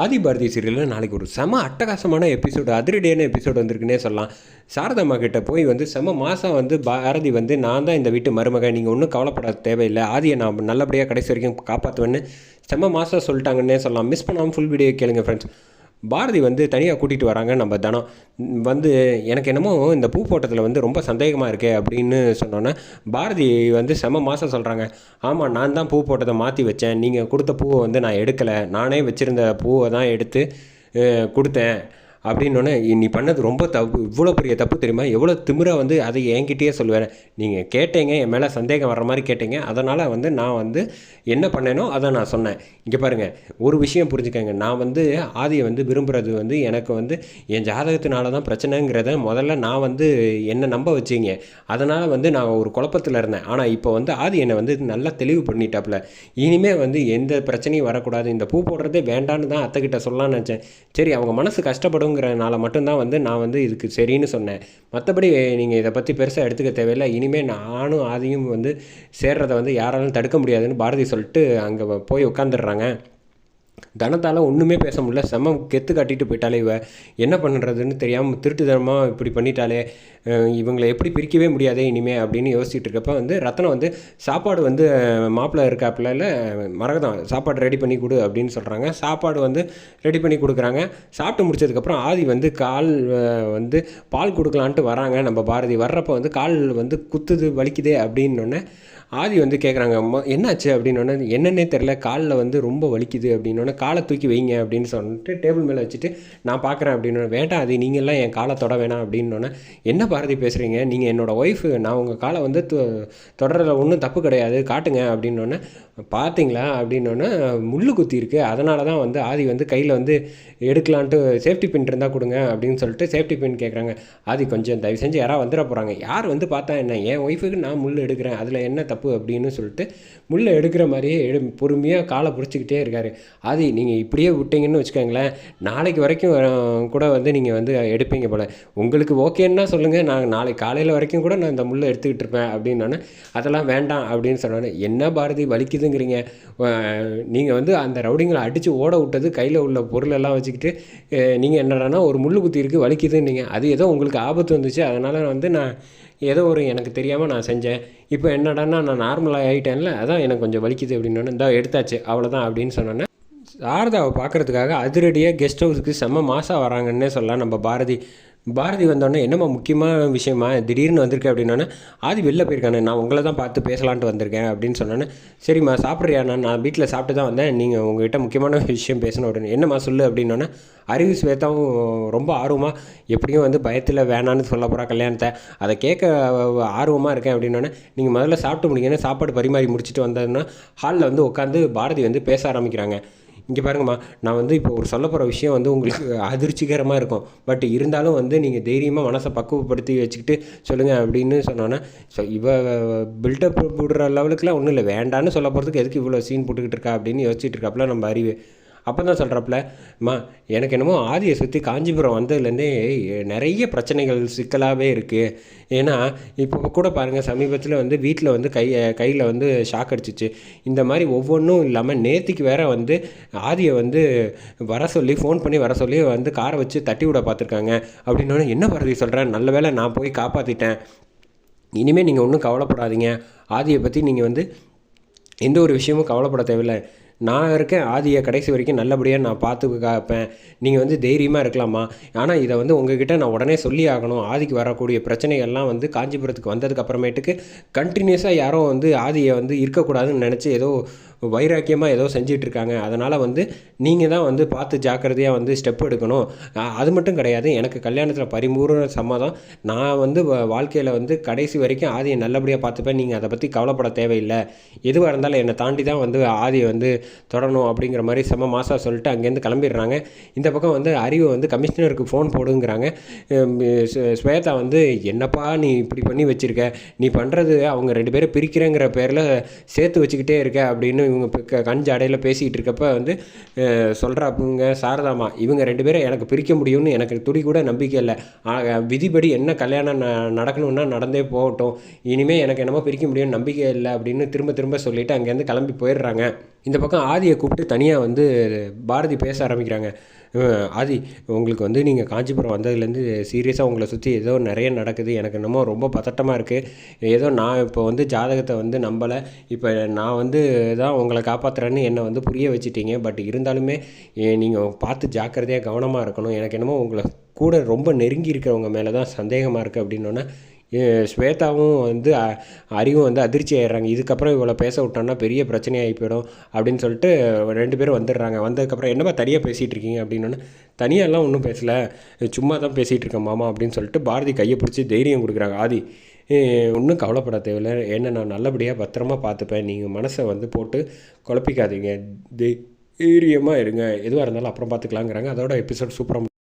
ஆதி பாரதி சீரியலில் நாளைக்கு ஒரு செம அட்டகாசமான எபிசோடு அதிரடியான எபிசோடு வந்திருக்குன்னே சொல்லலாம். சாரதம்மா கிட்டே போய் வந்து செம மாதம் வந்து பாரதி வந்து நான் தான் இந்த வீட்டு மருமகன் நீங்கள் ஒன்றும் கவலைப்பட தேவையில்லை. ஆதியை நான் நல்லபடியாக கடைசி வரைக்கும் காப்பாற்றுவேன்னு செம மாதம் சொல்லிட்டாங்கன்னே சொல்லலாம். மிஸ் பண்ணாமல் ஃபுல் வீடியோ கேளுங்க ஃப்ரெண்ட்ஸ் பாரதி வந்து தனியாக கூட்டிகிட்டு வராங்க நம்ம தனம். வந்து எனக்கு என்னமோ இந்த பூ போட்டத்தில் வந்து ரொம்ப சந்தேகமாக இருக்கே அப்படின்னு சொன்னோன்னே பாரதி வந்து செம மாதம் சொல்கிறாங்க ஆமாம் நான் தான் பூ போட்டதை மாற்றி வச்சேன். நீங்கள் கொடுத்த பூவை வந்து நான் எடுக்கலை. நானே வச்சுருந்த பூவை தான் எடுத்து கொடுத்தேன். அப்படின்னோடனே நீ பண்ணது ரொம்ப தப்பு. இவ்வளோ பெரிய தப்பு தெரியுமா? எவ்வளோ திமிராக வந்து அதை என்கிட்டயே சொல்லுவேன். நீங்கள் கேட்டீங்க என் மேலே சந்தேகம் வர்ற மாதிரி கேட்டீங்க. அதனால் வந்து நான் வந்து என்ன பண்ணேனோ அதை நான் சொன்னேன். இங்கே பாருங்கள் ஒரு விஷயம் புரிஞ்சுக்கங்க. நான் வந்து ஆதியை வந்து விரும்புகிறது வந்து எனக்கு வந்து என் ஜாதகத்தினால தான் பிரச்சனைங்கிறத முதல்ல நான் வந்து என்னை நம்ப வச்சிங்க. அதனால் வந்து நான் ஒரு குழப்பத்தில் இருந்தேன். ஆனால் இப்போ வந்து ஆதி என்னை வந்து நல்லா தெளிவு பண்ணிட்டாப்புல இனிமேல் வந்து எந்த பிரச்சனையும் வரக்கூடாது. இந்த பூ போடுறதே வேண்டான்னு தான் அத்தைக்கிட்ட சொல்லலாம்னு நினச்சேன். சரி அவங்க மனசு கஷ்டப்படும் கஷ்டப்படுங்கிறனால மட்டும்தான் வந்து நான் வந்து இதுக்கு சரின்னு சொன்னேன். மற்றபடி நீங்கள் இதை பற்றி பெருசாக எடுத்துக்க தேவையில்லை. இனிமேல் நானும் ஆதியும் வந்து சேர்றதை வந்து யாராலும் தடுக்க முடியாதுன்னு பாரதி சொல்லிட்டு அங்கே போய் உட்காந்துடுறாங்க தனத்தால் ஒன்றுமே பேச முடியல. செம்ம கெத்து காட்டிட்டு போயிட்டாலே இவ. என்ன பண்ணுறதுன்னு தெரியாமல் திருட்டுத்தனமாக இப்படி பண்ணிட்டாலே இவங்களை எப்படி பிரிக்கவே முடியாதே இனிமே அப்படின்னு யோசிச்சுட்டு இருக்கப்ப வந்து ரத்னம் வந்து சாப்பாடு வந்து மாப்பிள்ளை இருக்காப்புல மரகதம் சாப்பாடு ரெடி பண்ணி கொடு அப்படின்னு சொல்கிறாங்க சாப்பாடு வந்து ரெடி பண்ணி கொடுக்குறாங்க. சாப்பிட்டு முடிச்சதுக்கப்புறம் ஆதி வந்து கால் வந்து பால் கொடுக்கலான்ட்டு வராங்க. நம்ம பாரதி வர்றப்ப வந்து கால் வந்து குத்துது வலிக்குதே அப்படின்னொன்னே ஆதி வந்து கேட்குறாங்க என்னாச்சு? அப்படின்னோடனே என்னன்னே தெரில காலில் வந்து ரொம்ப வலிக்குது. அப்படின்னோடனே காலை தூக்கி வைங்க அப்படின்னு சொல்லிட்டு டேபிள் மேலே வச்சுட்டு நான் பார்க்குறேன் அப்படின்னு வேண்டாம் அது நீங்கள்லாம் என் காலை தொட வேணாம் அப்படின்னோடனே என்ன பாரதி பேசுகிறீங்க நீங்கள் என்னோடய ஒய்ஃபு நான் உங்கள் காலை வந்து தொ- ஒன்றும் தப்பு கிடையாது காட்டுங்க அப்படின்னோடனே பார்த்தீங்களா அப்படின்னோடனே முள் குத்தி இருக்குது அதனால தான் வந்து ஆதி வந்து கையில் வந்து எடுக்கலான்ட்டு சேஃப்டி பின் இருந்தால் கொடுங்க அப்படின்னு சொல்லிட்டு சேஃப்டி பின் கேட்குறாங்க ஆதி கொஞ்சம் தயவு செஞ்சு யாராவது வந்துட போகிறாங்க யார் வந்து பார்த்தா என்ன? என் ஒய்ஃபுக்கு நான் முள் எடுக்கிறேன் அதில் என்ன தப்பு? அப்படின்னு சொல்லிட்டு முள்ளை எடுக்கிற மாதிரியே எடு பொறுமையாக காலை பிடிச்சிக்கிட்டே இருக்காரு. ஆதி நீங்கள் இப்படியே விட்டீங்கன்னு வச்சுக்கோங்களேன் நாளைக்கு வரைக்கும் கூட வந்து நீங்கள் வந்து எடுப்பீங்க போல். உங்களுக்கு ஓகேன்னா சொல்லுங்கள் நான் நாளைக்கு காலையில் வரைக்கும் கூட நான் இந்த முள்ளை எடுத்துக்கிட்டு இருப்பேன் அப்படின்னோடனே அதெல்லாம் வேண்டாம் அப்படின்னு சொன்னோன்னே என்ன பாரதி வலிக்குதுங்கிறீங்க? நீங்கள் வந்து அந்த ரவுடிங்களை அடித்து ஓட விட்டது கையில் உள்ள பொருளெல்லாம் வச்சுக்கிட்டு நீங்கள் என்னடான்னா ஒரு முள் குத்தி இருக்குது வலிக்குதுன்னீங்க. அது ஏதோ உங்களுக்கு ஆபத்து வந்துச்சு அதனால் வந்து நான் ஏதோ ஒரு எனக்கு தெரியாமல் நான் செஞ்சேன். இப்போ என்னடான்னா நான் நார்மலாக ஆகிட்டேன்ல அதான் எனக்கு கொஞ்சம் வலிக்குது அப்படின்னு இந்த எடுத்தாச்சு அவ்வளோதான் அப்படின்னு சொன்னோன்னே சாரதாவை பார்க்குறதுக்காக அதிரடியாக கெஸ்ட் ஹவுஸுக்கு செம்ம மாதம் வராங்கன்னே சொல்லலாம். நம்ம பாரதி. பாரதி வந்தோடனே என்னம்மா முக்கியமான விஷயமா? திடீர்னு வந்திருக்கேன் அப்படின்னோடனே ஆதி வெளில போயிருக்கானே நான் உங்களை தான் பார்த்து பேசலான்ட்டு வந்திருக்கேன் அப்படின்னு சொன்னோன்னே சரிம்மா சாப்பிட்றியா? நான் நான் வீட்டில் சாப்பிட்டு தான் வந்தேன். நீங்கள் உங்ககிட்ட முக்கியமான விஷயம் பேசணும் அப்படின்னு என்னம்மா சொல்லு? அப்படின்னோடனே அறிவு ஸ்வேதாவும் ரொம்ப ஆர்வமாக எப்படியும் வந்து பயத்தில் வேணான்னு சொல்ல போகிறா கல்யாணத்தை. அதை கேட்க ஆர்வமாக இருக்கேன் அப்படின்னோடனே நீங்கள் முதல்ல சாப்பிட்டு முடிங்கன்னா சாப்பாடு பரிமாறி முடிச்சுட்டு வந்ததுன்னா ஹாலில் வந்து உட்காந்து பாரதி வந்து பேச ஆரம்பிக்கிறாங்க. இங்கே பாருங்கம்மா நான் வந்து இப்போ ஒரு சொல்ல போகிற விஷயம் வந்து உங்களுக்கு அதிர்ச்சிகரமாக இருக்கும். பட் இருந்தாலும் வந்து நீங்கள் தைரியமாக மனசை பக்குவப்படுத்தி வச்சுக்கிட்டு சொல்லுங்கள் அப்படின்னு சொன்னோன்னா ஸோ இவ பில்டப் போடுற லெவலுக்குலாம் ஒன்றும் இல்லை. வேண்டான்னு சொல்ல போகிறதுக்கு எதுக்கு இவ்வளோ சீன் போட்டுக்கிட்டு இருக்கா அப்படின்னு யோசிச்சுட்டு இருக்காப்புல நம்ம அறிவு. அப்போ தான் சொல்கிறப்பல அம்மா எனக்கு என்னமோ ஆதியை சுற்றி காஞ்சிபுரம் வந்ததுலேருந்தே நிறைய பிரச்சனைகள் சிக்கலாகவே இருக்குது ஏன்னா இப்போ கூட பாருங்கள் சமீபத்தில் வந்து வீட்டில் வந்து கை கையில் வந்து ஷாக் அடிச்சிச்சு. இந்த மாதிரி ஒவ்வொன்றும் இல்லாமல் நேத்திக்கு வேற வந்து ஆதியை வந்து வர சொல்லி ஃபோன் பண்ணி வர சொல்லி வந்து காரை வச்சு தட்டி விட பார்த்துருக்காங்க. அப்படின்னோடனே என்ன பாரதி சொல்கிறேன் நல்ல வேளை நான் போய் காப்பாற்றிட்டேன் இனிமேல் நீங்கள் ஒன்றும் கவலைப்படாதீங்க. ஆதியை பற்றி நீங்கள் வந்து எந்த ஒரு விஷயமும் கவலைப்பட தேவையில்லை. நான் இருக்கேன் ஆதியை கடைசி வரைக்கும் நல்லபடியாக நான் பார்த்து காப்பேன். நீங்கள் வந்து தைரியமாக இருக்கலாமா? ஆனால் இதை வந்து உங்ககிட்ட நான் உடனே சொல்லி ஆகணும். ஆதிக்கு வரக்கூடிய பிரச்சனைகள்லாம் வந்து காஞ்சிபுரத்துக்கு வந்ததுக்கு அப்புறமேட்டுக்கு கண்டினியூஸாக யாரும் வந்து ஆதியை வந்து இருக்கக்கூடாதுன்னு நினச்சி ஏதோ வைராக்கியமாக ஏதோ செஞ்சிட்டு இருக்காங்க அதனால் வந்து நீங்கள் தான் வந்து பார்த்து ஜாக்கிரதையாக வந்து ஸ்டெப் எடுக்கணும். அது மட்டும் கிடையாது. எனக்கு கல்யாணத்தில் பரிபூர்ண சம்மதம். நான் வந்து வாழ்க்கையில் வந்து கடைசி வரைக்கும் ஆதியை நல்லபடியாக பார்த்துப்பேன். நீங்கள் அதை பற்றி கவலைப்பட தேவையில்லை. எதுவாக இருந்தாலும் என்னை தாண்டி தான் வந்து ஆதியை வந்து தொடரணும் அப்படிங்கிற மாதிரி செம மாசா சொல்லிட்டு அங்கேருந்து கிளம்பிடுறாங்க. இந்த பக்கம் வந்து அறிவு வந்து கமிஷனருக்கு ஃபோன் போடுங்கிறாங்க. ஸ்வேதா வந்து என்னப்பா நீ இப்படி பண்ணி வச்சுருக்க? நீ பண்ணுறது அவங்க ரெண்டு பேரும் பிரிக்கிறேங்கிற பேரில் சேர்த்து வச்சுக்கிட்டே இருக்க அப்படின்னு இவங்க இப்போ கஞ்சி கண் ஜடையில் பேசிக்கிட்டு இருக்கப்ப வந்து சொல்கிறாப்புங்க சாரதாமா இவங்க ரெண்டு பேரும் எனக்கு பிரிக்க முடியும்னு எனக்கு துடி கூட நம்பிக்கை இல்லை. விதிப்படி என்ன கல்யாணம் ந- நடக்கணும்னா நடந்தே போகட்டும். இனிமேல் எனக்கு என்னமோ பிரிக்க முடியும்னு நம்பிக்கை இல்லை அப்படின்னு திரும்ப திரும்ப சொல்லிவிட்டு அங்கேருந்து கிளம்பி போயிடுறாங்க. இந்த பக்கம் ஆதியை கூப்பிட்டு தனியாக வந்து பாரதி பேச ஆரம்பிக்கிறாங்க. ஆதி உங்களுக்கு வந்து நீங்கள் காஞ்சிபுரம் வந்ததுலேருந்து சீரியஸாக உங்களை சுற்றி ஏதோ நிறைய நடக்குது. எனக்கு என்னமோ ரொம்ப பதட்டமாக இருக்குது ஏதோ நான் இப்போ வந்து ஜாதகத்தை வந்து நம்பலை. இப்போ நான் வந்து தான் உங்களை காப்பாற்றுறேன்னு என்னை வந்து புரிய வச்சுட்டீங்க. பட் இருந்தாலுமே நீங்கள் பார்த்து ஜாக்கிரதையாக கவனமாக இருக்கணும். எனக்கு என்னமோ உங்களை கூட ரொம்ப நெருங்கி இருக்கிறவங்க மேலே தான் சந்தேகமாக இருக்குது அப்படின்னோன்னே ஸ்வேதாவும் வந்து அறிவும் வந்து அதிர்ச்சி ஆயிடுறாங்க. இதுக்கப்புறம் இவ்வளோ பேச விட்டோம்னா பெரிய பிரச்சனையாகி போயிடும் அப்படின்னு சொல்லிட்டு ரெண்டு பேரும் வந்துடுறாங்க. வந்ததுக்கப்புறம் என்னம்மா தனியாக பேசிகிட்டு இருக்கீங்க அப்படின்னோன்னு தனியாலாம் ஒன்றும் பேசலை. சும்மா தான் பேசிகிட்டு இருக்கேன் மாமா அப்படின்னு சொல்லிட்டு பாரதி கையை பிடிச்சி தைரியம் கொடுக்குறாங்க. ஆதி ஒன்றும் கவலைப்பட தேவையில்ல. என்ன நான் நல்லபடியாக பத்திரமா பார்த்துப்பேன். நீங்கள் மனசை வந்து போட்டு குழப்பிக்காதீங்க. தைரியமாக இருங்க. எதுவாக இருந்தாலும் அப்புறம் பார்த்துக்கலாங்கிறாங்க. அதோட எபிசோட் சூப்பராக